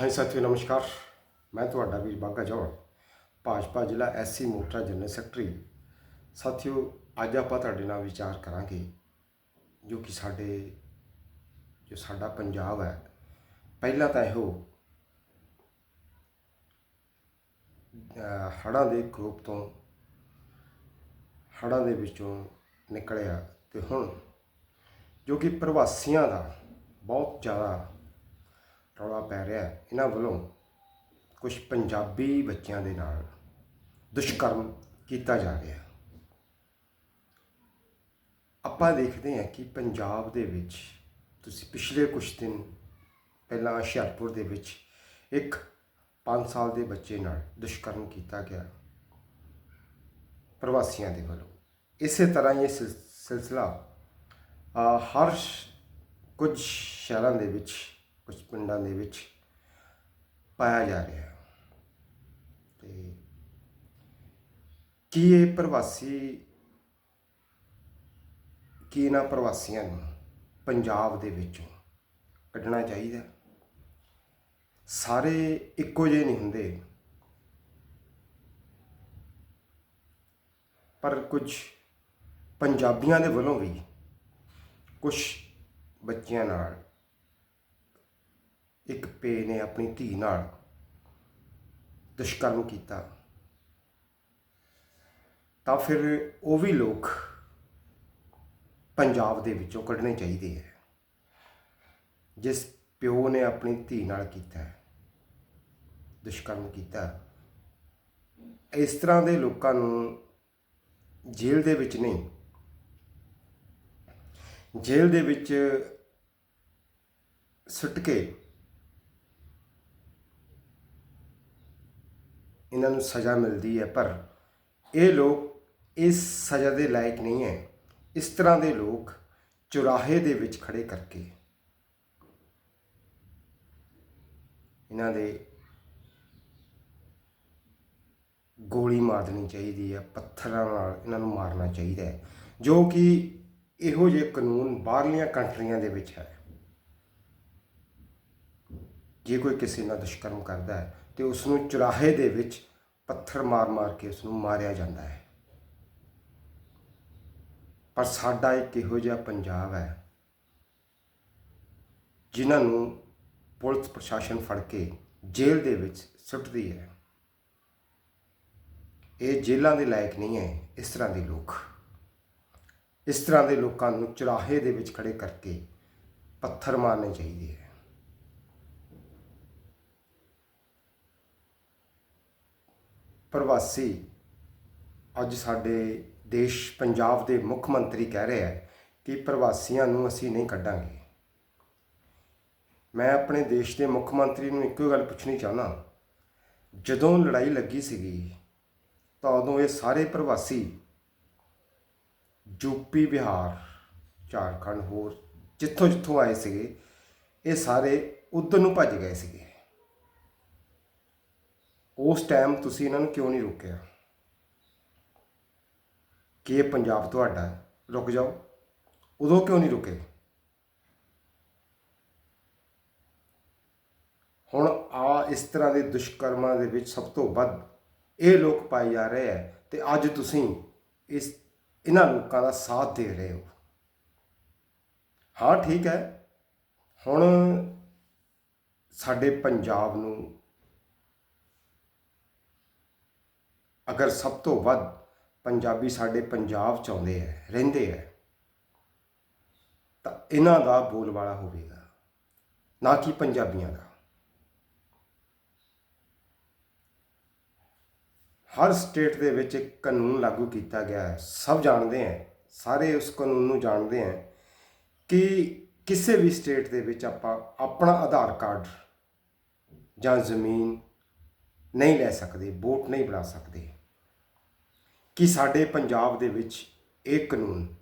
ਹਾਂਜੀ ਸਾਥੀਓ ਨਮਸਕਾਰ। ਮੈਂ ਤੁਹਾਡਾ ਵੀਰ ਬਾਗਾ ਜੌੜ ਭਾਜਪਾ ਜ਼ਿਲ੍ਹਾ ਐਸਸੀ ਮੋਟਰਾ ਜਨਰਲ ਸੈਕਟਰੀ। ਸਾਥੀਓ, ਅੱਜ ਆਪਾਂ ਤੁਹਾਡੇ ਨਾਲ ਵਿਚਾਰ ਕਰਾਂਗੇ, ਜੋ ਕਿ ਸਾਡੇ, ਜੋ ਸਾਡਾ ਪੰਜਾਬ ਹੈ। ਪਹਿਲਾਂ ਤਾਂ ਇਹੋ, ਅਹ, ਹੜ੍ਹਾਂ ਦੇ ਕਰੋਪ ਤੋਂ ਹੜ੍ਹਾਂ ਦੇ ਵਿੱਚੋਂ ਨਿਕਲਿਆ ਤੇ ਹੁਣ ਜੋ ਕਿ ਪ੍ਰਵਾਸੀਆਂ ਦਾ ਬਹੁਤ ਜ਼ਿਆਦਾ ਰੌਲਾ ਪੈ ਰਿਹਾ ਹੈ। ਇਹਨਾਂ ਵੱਲੋਂ ਕੁਝ ਪੰਜਾਬੀ ਬੱਚਿਆਂ ਦੇ ਨਾਲ ਦੁਸ਼ਕਰਮ ਕੀਤਾ ਜਾ ਰਿਹਾ ਹੈ। ਆਪਾਂ ਦੇਖਦੇ ਹਾਂ ਕਿ ਪੰਜਾਬ ਦੇ ਵਿੱਚ ਤੁਸੀਂ ਪਿਛਲੇ ਕੁਝ ਦਿਨ ਪਹਿਲਾਂ ਹੁਸ਼ਿਆਰਪੁਰ ਦੇ ਵਿੱਚ ਇੱਕ 5 ਸਾਲ ਦੇ ਬੱਚੇ ਨਾਲ ਦੁਸ਼ਕਰਮ ਕੀਤਾ ਗਿਆ। ਪ੍ਰਵਾਸੀਆਂ ਦੇ ਵੱਲੋਂ। ਇਸੇ ਤਰ੍ਹਾਂ ਇਹ ਸਿਲ- ਸਿਲਸਿਲਾ ਹਰ ਕੁਝ ਸ਼ਹਿਰਾਂ ਦੇ ਵਿੱਚ ਕੁਝ ਪਿੰਡਾਂ ਦੇ ਵਿੱਚ ਪਾਇਆ ਜਾ ਰਿਹਾ। ਹੈ ਤੇ ਕੀ ਇਹ ਪ੍ਰਵਾਸੀ, ਕੀ ਇਹਨਾਂ ਪ੍ਰਵਾਸੀਆਂ ਨੂੰ ਪੰਜਾਬ ਦੇ ਵਿੱਚੋਂ ਕੱਢਣਾ ਚਾਹੀਦਾ? ਸਾਰੇ ਇੱਕੋ ਜਿਹੇ ਨਹੀਂ ਹੁੰਦੇ। ਪਰ ਕੁਝ ਪੰਜਾਬੀਆਂ ਦੇ ਵੱਲੋਂ ਵੀ ਕੁਝ ਬੱਚਿਆਂ ਨਾਲ ਇੱਕ ਪੇ ਨੇ ਆਪਣੀ ਧੀ ਨਾਲ ਦੁਸ਼ਕਰਮ ਕੀਤਾ। ਤਾਂ ਫਿਰ ਉਹ ਵੀ ਲੋਕ ਪੰਜਾਬ ਦੇ ਵਿੱਚੋਂ ਕੱਢਣੇ ਚਾਹੀਦੇ ਹੈ। ਜਿਸ ਪਿਓ ਨੇ ਆਪਣੀ ਧੀ ਨਾਲ ਕੀਤਾ ਹੈ, ਦੁਸ਼ਕਰਮ ਕੀਤਾ ਇਸ ਤਰ੍ਹਾਂ ਦੇ ਲੋਕਾਂ ਨੂੰ ਜੇਲ੍ਹ ਦੇ ਵਿੱਚ ਨਹੀਂ ਜੇਲ੍ਹ ਦੇ ਵਿੱਚ ਸੁੱਟ ਕੇ ਇਹਨਾਂ ਨੂੰ ਸਜ਼ਾ ਮਿਲਦੀ ਹੈ, ਪਰ ਇਹ ਲੋਕ ਇਸ ਸਜ਼ਾ ਦੇ ਲਾਇਕ ਨਹੀਂ ਹੈ। ਇਸ ਤਰ੍ਹਾਂ ਦੇ ਲੋਕ ਚੁਰਾਹੇ ਦੇ ਵਿੱਚ ਖੜੇ ਕਰਕੇ ਇਹਨਾਂ ਦੇ ਗੋਲੀ ਮਾਰ ਦੇਣੀ ਚਾਹੀਦੀ ਹੈ, ਪੱਥਰਾਂ ਨਾਲ ਇਹਨਾਂ ਨੂੰ ਮਾਰਨਾ ਚਾਹੀਦਾ ਹੈ, ਜੋ ਕਿ ਇਹੋ ਜਿਹੇ ਕਾਨੂੰਨ ਬਾਹਰਲੀਆਂ ਕੰਟਰੀਆਂ ਦੇ ਵਿੱਚ ਹੈ। ਜੇ ਕੋਈ ਕਿਸੇ ਨਾਲ ਦੁਸ਼ਕਰਮ ਕਰਦਾ ਹੈ ਤੇ ਉਸ ਨੂੰ ਚੁਰਾਹੇ ਦੇ ਵਿੱਚ ਪੱਥਰ ਮਾਰ-ਮਾਰ ਕੇ ਉਸ ਨੂੰ ਮਾਰਿਆ ਜਾਂਦਾ ਹੈ। ਪਰ ਸਾਡਾ ਇੱਕ ਇਹੋ ਜਿਹਾ ਪੰਜਾਬ ਹੈ, ਜਿਨ੍ਹਾਂ ਨੂੰ ਪੁਲਿਸ ਪ੍ਰਸ਼ਾਸਨ ਫੜ ਕੇ ਜੇਲ੍ਹ ਦੇ ਵਿੱਚ ਸੁੱਟਦੀ ਹੈ। ਇਹ ਜੇਲ੍ਹਾਂ ਦੇ ਲਾਇਕ ਨਹੀਂ ਹੈ, ਇਸ ਤਰ੍ਹਾਂ ਦੇ ਲੋਕ। ਇਸ ਤਰ੍ਹਾਂ ਦੇ ਲੋਕਾਂ ਨੂੰ ਚੁਰਾਹੇ ਦੇ ਵਿੱਚ ਖੜੇ ਕਰਕੇ ਪੱਥਰ ਮਾਰਨੇ ਚਾਹੀਦੇ ਹੈ। ਪ੍ਰਵਾਸੀ ਅੱਜ ਸਾਡੇ ਦੇਸ਼ ਪੰਜਾਬ ਦੇ ਮੁੱਖ ਮੰਤਰੀ ਕਹਿ ਰਹੇ ਹੈ ਕਿ ਪ੍ਰਵਾਸੀਆਂ ਨੂੰ ਅਸੀਂ ਨਹੀਂ ਕੱਢਾਂਗੇ। ਮੈਂ ਆਪਣੇ ਦੇਸ਼ ਦੇ ਮੁੱਖ ਮੰਤਰੀ ਨੂੰ ਇੱਕੋ ਗੱਲ ਪੁੱਛਣੀ ਚਾਹੁੰਦਾ ਜਦੋਂ ਲੜਾਈ ਲੱਗੀ ਸੀਗੀ, ਤਾਂ ਉਦੋਂ ਇਹ ਸਾਰੇ ਪ੍ਰਵਾਸੀ ਯੂਪੀ ਬਿਹਾਰ, ਝਾਰਖੰਡ ਹੋਰ ਜਿੱਥੋਂ ਜਿੱਥੋਂ ਆਏ ਸੀਗੇ, ਇਹ ਸਾਰੇ ਉਧਰ ਨੂੰ ਭੱਜ ਗਏ ਸੀਗੇ। ਉਸ ਟਾਈਮ ਤੁਸੀਂ ਇਹਨਾਂ ਨੂੰ ਕਿਉਂ ਨਹੀਂ ਰੋਕਿਆ? ਕਿ ਇਹ ਪੰਜਾਬ ਤੁਹਾਡਾ ਰੁਕ ਜਾਓ। ਉਦੋਂ ਕਿਉਂ ਨਹੀਂ ਰੁਕੇ? ਹੁਣ ਆ ਇਸ ਤਰ੍ਹਾਂ ਦੇ ਦੁਸ਼ਕਰਮਾਂ ਦੇ ਵਿੱਚ ਸਭ ਤੋਂ ਵੱਧ ਇਹ ਲੋਕ ਪਾਏ ਜਾ ਰਹੇ ਹੈ ਤੇ ਅੱਜ ਤੁਸੀਂ ਇਸ, ਇਹਨਾਂ ਲੋਕਾਂ ਦਾ ਸਾਥ ਦੇ ਰਹੇ ਹੋ। ਹਾਂ, ਠੀਕ ਹੈ। ਹੁਣ ਸਾਡੇ ਪੰਜਾਬ ਨੂੰ ਅਗਰ ਸਭ ਤੋਂ ਵੱਧ ਪੰਜਾਬੀ ਸਾਡੇ ਪੰਜਾਬ ਚ ਆਉਂਦੇ ਹੈ ਰਹਿੰਦੇ ਹੈ ਤਾਂ ਇਹਨਾਂ ਦਾ ਬੋਲਬਾਲਾ ਹੋਵੇਗਾ, ਨਾ ਕਿ ਪੰਜਾਬੀਆਂ ਦਾ। ਹਰ ਸਟੇਟ ਦੇ ਵਿੱਚ ਇੱਕ ਕਾਨੂੰਨ ਲਾਗੂ ਕੀਤਾ ਗਿਆ ਹੈ ਸਭ ਜਾਣਦੇ ਹੈ ਸਾਰੇ ਉਸ ਕਾਨੂੰਨ ਨੂੰ ਜਾਣਦੇ ਹੈ ਕਿ ਕਿਸੇ ਵੀ ਸਟੇਟ ਦੇ ਵਿੱਚ ਆਪਾਂ ਆਪਣਾ ਆਧਾਰ ਕਾਰਡ ਜਾਂ ਜ਼ਮੀਨ ਨਹੀਂ ਲੈ ਸਕਦੇ, ਵੋਟ ਨਹੀਂ ਬਣਾ ਸਕਦੇ। ਕਿ ਸਾਡੇ ਪੰਜਾਬ ਦੇ ਵਿੱਚ ਇਹ ਕਾਨੂੰਨ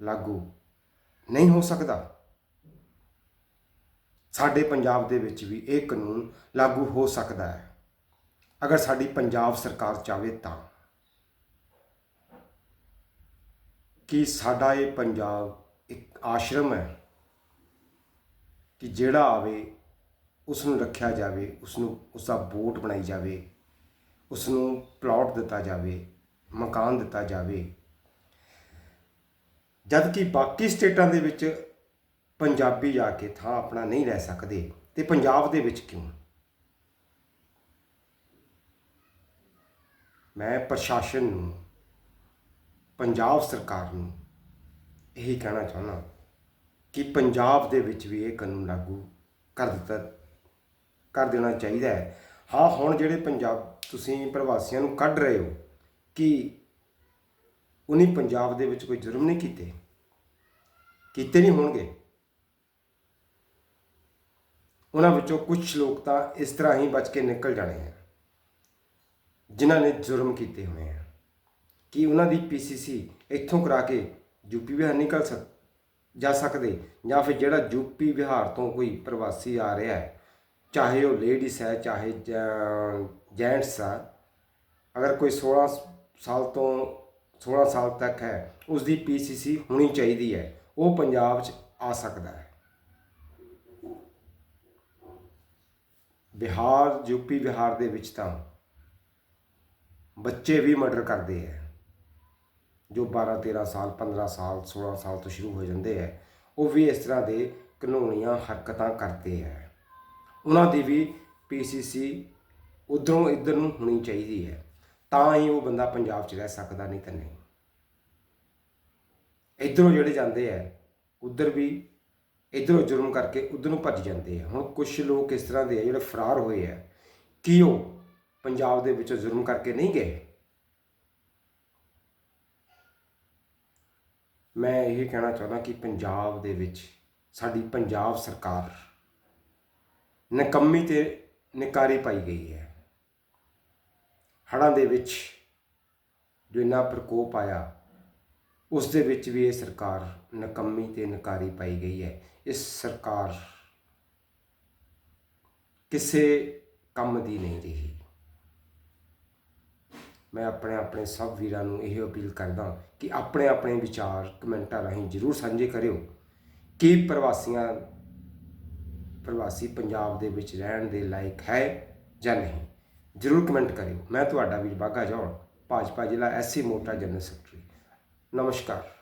ਲਾਗੂ ਨਹੀਂ ਹੋ ਸਕਦਾ? ਸਾਡੇ ਪੰਜਾਬ ਦੇ ਵਿੱਚ ਵੀ ਇਹ ਕਾਨੂੰਨ ਲਾਗੂ ਹੋ ਸਕਦਾ ਹੈ। ਅਗਰ ਸਾਡੀ ਪੰਜਾਬ ਸਰਕਾਰ ਚਾਹੇ ਤਾਂ। ਕਿ ਸਾਡਾ ਇਹ ਪੰਜਾਬ ਇੱਕ ਆਸ਼ਰਮ ਹੈ? ਕਿ ਜਿਹੜਾ ਆਵੇ ਉਸ ਨੂੰ ਰੱਖਿਆ ਜਾਵੇ ਉਸ ਨੂੰ ਉਸ ਦਾ ਵੋਟ ਬਣਾਈ ਜਾਵੇ ਉਸ ਨੂੰ ਪਲਾਟ ਦਿੱਤਾ ਜਾਵੇ, ਮਕਾਨ ਦਿੱਤਾ ਜਾਵੇ। ਜਦ ਕਿ ਬਾਕੀ ਸਟੇਟਾਂ ਦੇ ਵਿੱਚ ਪੰਜਾਬੀ ਜਾ ਕੇ ਥਾਂ ਆਪਣਾ ਨਹੀਂ ਲੈ ਸਕਦੇ, ਤੇ ਪੰਜਾਬ ਦੇ ਵਿੱਚ ਕਿਉਂ? ਮੈਂ ਪ੍ਰਸ਼ਾਸਨ ਨੂੰ, ਪੰਜਾਬ ਸਰਕਾਰ ਨੂੰ ਇਹੀ ਕਹਿਣਾ ਚਾਹੁੰਦਾ ਕਿ ਪੰਜਾਬ ਦੇ ਵਿੱਚ ਵੀ ਇਹ ਕਾਨੂੰਨ ਲਾਗੂ ਕਰ ਦਿੱਤਾ ਕਰ ਦੇਣਾ ਚਾਹੀਦਾ ਹੈ। ਹਾਂ, ਹੁਣ ਜਿਹੜੇ ਪੰਜਾਬ ਤੁਸੀਂ ਪ੍ਰਵਾਸੀਆਂ ਨੂੰ ਕੱਢ ਰਹੇ ਹੋ, ਕਿ ਉਹਨੇ ਪੰਜਾਬ ਦੇ ਵਿੱਚ ਕੋਈ ਜੁਰਮ ਨਹੀਂ ਕੀਤੇ? ਕੀਤੇ ਨਹੀਂ ਹੋਣਗੇ? ਉਹਨਾਂ ਵਿੱਚੋਂ ਕੁਝ ਲੋਕ ਤਾਂ ਇਸ ਤਰ੍ਹਾਂ ਹੀ ਬਚ ਕੇ ਨਿਕਲ ਜਾਣੇ ਆ, ਜਿਨ੍ਹਾਂ ਨੇ ਜੁਰਮ ਕੀਤੇ ਹੋਏ ਆ। ਕਿ ਉਹਨਾਂ ਦੀ ਪੀਸੀਸੀ ਇੱਥੋਂ ਕਰਾ ਕੇ ਯੂਪੀ ਬਿਹਾਰ ਨਿਕਲ ਸਕ, ਜਾ ਸਕਦੇ? ਜਾਂ ਫਿਰ ਜਿਹੜਾ ਯੂਪੀ ਬਿਹਾਰ ਤੋਂ ਕੋਈ ਪ੍ਰਵਾਸੀ ਆ ਰਿਹਾ ਹੈ ਚਾਹੇ ਉਹ ਲੇਡੀਜ਼ ਹੈ, ਚਾਹੇ ਜੈਂਟਸ ਆ ਅਗਰ ਕੋਈ 16 ਸਾਲ ਤੋਂ 16 ਸਾਲ ਤੱਕ ਹੈ ਉਸ ਦੀ ਪੀਸੀਸੀ ਹੋਣੀ ਚਾਹੀਦੀ ਹੈ, ਉਹ ਪੰਜਾਬ 'ਚ ਆ ਸਕਦਾ ਹੈ। ਬਿਹਾਰ ਯੂਪੀ ਬਿਹਾਰ ਦੇ ਵਿੱਚ ਤਾਂ ਬੱਚੇ ਵੀ ਮਰਡਰ ਕਰਦੇ ਹੈ। ਜੋ 12 13 ਸਾਲ 15 ਸਾਲ 16 ਸਾਲ ਤੋਂ ਸ਼ੁਰੂ ਹੋ ਜਾਂਦੇ ਹੈ, ਉਹ ਵੀ ਇਸ ਤਰ੍ਹਾਂ ਦੇ ਕਾਨੂੰਨੀਆਂ ਹਰਕਤਾਂ ਕਰਦੇ ਹੈ। ਉਹਨਾਂ ਦੀ ਵੀ ਪੀਸੀਸੀ ਉਧਰੋਂ ਇੱਧਰ ਨੂੰ ਹੋਣੀ ਚਾਹੀਦੀ ਹੈ। ਤਾਂ ਹੀ ਉਹ ਬੰਦਾ ਪੰਜਾਬ 'ਚ ਰਹਿ ਸਕਦਾ ਨਹੀਂ ਤਾਂ ਨਹੀਂ। ਇੱਧਰੋਂ ਜਿਹੜੇ ਜਾਂਦੇ ਹੈ ਉਧਰ ਵੀ ਇੱਧਰੋਂ ਜੁਰਮ ਕਰਕੇ ਉਧਰ ਨੂੰ ਭੱਜ ਜਾਂਦੇ ਆ। ਹੁਣ ਕੁਝ ਲੋਕ ਇਸ ਤਰ੍ਹਾਂ ਦੇ ਆ, ਜਿਹੜੇ ਫਰਾਰ ਹੋਏ ਆ, ਕੀ ਉਹ ਪੰਜਾਬ ਦੇ ਵਿੱਚ ਜ਼ੁਲਮ ਕਰਕੇ ਨਹੀਂ ਗਏ? ਮੈਂ ਇਹ ਕਹਿਣਾ ਚਾਹੁੰਦਾ ਕਿ ਪੰਜਾਬ ਦੇ ਵਿੱਚ ਸਾਡੀ ਪੰਜਾਬ ਸਰਕਾਰ ਨਕੰਮੀ ਤੇ ਨਿਕਾਰੀ ਪਾਈ ਗਈ ਹੈ। ਹੜ੍ਹਾਂ ਦੇ ਵਿੱਚ ਜੋ ਇੰਨਾ ਪ੍ਰਕੋਪ ਆਇਆ, ਉਸ ਦੇ ਵਿੱਚ ਵੀ ਇਹ ਸਰਕਾਰ ਨਕੰਮੀ ਤੇ ਨਕਾਰੀ ਪਾਈ ਗਈ ਹੈ। ਇਸ ਸਰਕਾਰ ਕਿਸੇ ਕੰਮ ਦੀ ਨਹੀਂ ਰਹੀ। ਮੈਂ ਆਪਣੇ ਆਪਣੇ ਸਭ ਵੀਰਾਂ ਨੂੰ ਇਹ ਅਪੀਲ ਕਰਦਾ ਕਿ ਆਪਣੇ ਆਪਣੇ ਵਿਚਾਰ ਕਮੈਂਟਾਂ ਰਾਹੀਂ ਜਰੂਰ ਸਾਂਝੇ ਕਰਿਓ ਕਿ ਪ੍ਰਵਾਸੀਆਂ ਪ੍ਰਵਾਸੀ ਪੰਜਾਬ ਦੇ ਵਿੱਚ ਰਹਿਣ ਦੇ ਲਾਇਕ ਹੈ ਜਾਂ ਨਹੀਂ? ਜਰੂਰ ਕਮੈਂਟ ਕਰਿਓ। ਮੈਂ ਤੁਹਾਡਾ ਵੀਰ ਬਾਗਾ ਜੌੜ ਭਾਜਪਾ ਜ਼ਿਲ੍ਹਾ ਐਸਸੀ ਮੋਟਾ ਜਨਰਲ ਸੈਕਟਰੀ। ਨਮਸਕਾਰ।